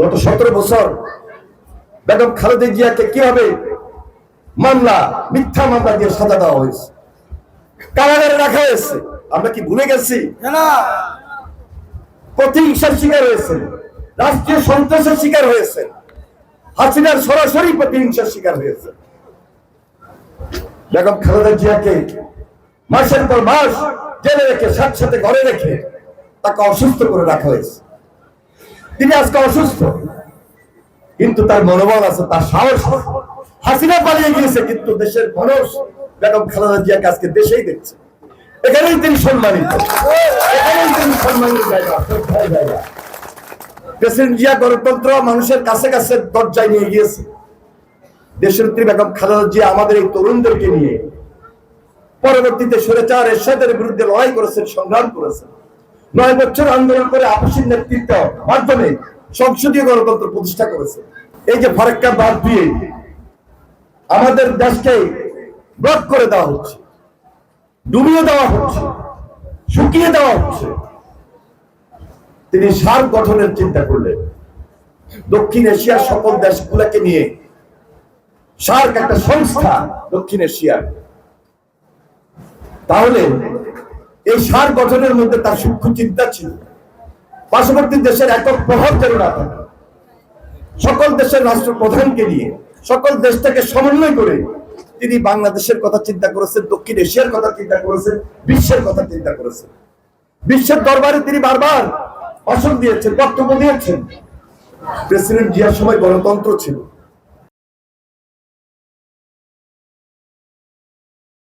গত সতেরো বছর বেগম খালেদা জিয়াকে কীভাবে মামলা মিথ্যা মামলা দিয়ে সাজা দেওয়া হয়েছে। কারাগারে রাখা হয়েছে। আমরা কি ভুলে গেছি? প্রতিহিংসার শিকার হয়েছে। রাষ্ট্রীয় সন্ত্রাসের শিকার হয়েছে। হাসিনার সরাসরি প্রতিহিংসার শিকার হয়েছে। বেগম খালেদা জিয়াকে মাসের পর মাস জেলে রেখে সাথে সাথে ঘরে রেখে তাকে অসুস্থ করে রাখা হয়েছে। তিনি আজকে অসুস্থ। কিন্তু তার মনোবল আছে, তার সাহস হাসিনা পালিয়ে গিয়েছে, কিন্তু দেশের মানুষ বেগম খালেদা জিয়াকে আজকে দেশেই দেখছে। এখানেই তিনি সম্মানিত। এখানেই তিনি সম্মানিত প্রেসিডেন্ট জিয়া গণতন্ত্র মানুষের কাছে কাছে দরজায় নিয়ে গিয়েছে। দেশের বেগম খালেদা জিয়া আমাদের এই তরুণদেরকে নিয়ে পরবর্তীতে সরেচার এরশাদের বিরুদ্ধে লড়াই করেছেন, সংগ্রাম করেছেন। নয় বছর আন্দোলন করে আপসীর নেতৃত্ব মাধ্যমে সংসদীয় গণতন্ত্র প্রতিষ্ঠা করেছে। এই যে ফারাক্কা বাদ দিয়ে আমাদের দেশকে ব্লক করে দেওয়া হচ্ছে, ডুবিয়ে দেওয়া হচ্ছে, শুকিয়ে দেওয়া হচ্ছে, তিনি সার গঠনের চিন্তা করলেন। দক্ষিণ এশিয়ার সকল দেশগুলোকে নিয়ে সার্ক একটা সংস্থা দক্ষিণ এশিয়ার। তাহলে এই সার গঠনের মধ্যে তার সূক্ষ্ম চিন্তা ছিল। পার্শ্ববর্তী দেশের একক প্রভাব যেন না থাকে সকল দেশের রাষ্ট্রপ্রধানকে নিয়ে, সকল দেশটাকে সমন্বয় করে তিনি বাংলাদেশের কথা চিন্তা করেছেন, দক্ষিণ এশিয়ার কথা চিন্তা করেছেন, বিশ্বের কথা চিন্তা করেছেন। বিশ্বের দরবারে তিনি বারবার ভাষণ দিয়েছেন, বক্তব্য দিয়েছেন। প্রেসিডেন্ট জিয়ার সময় গণতন্ত্র ছিল।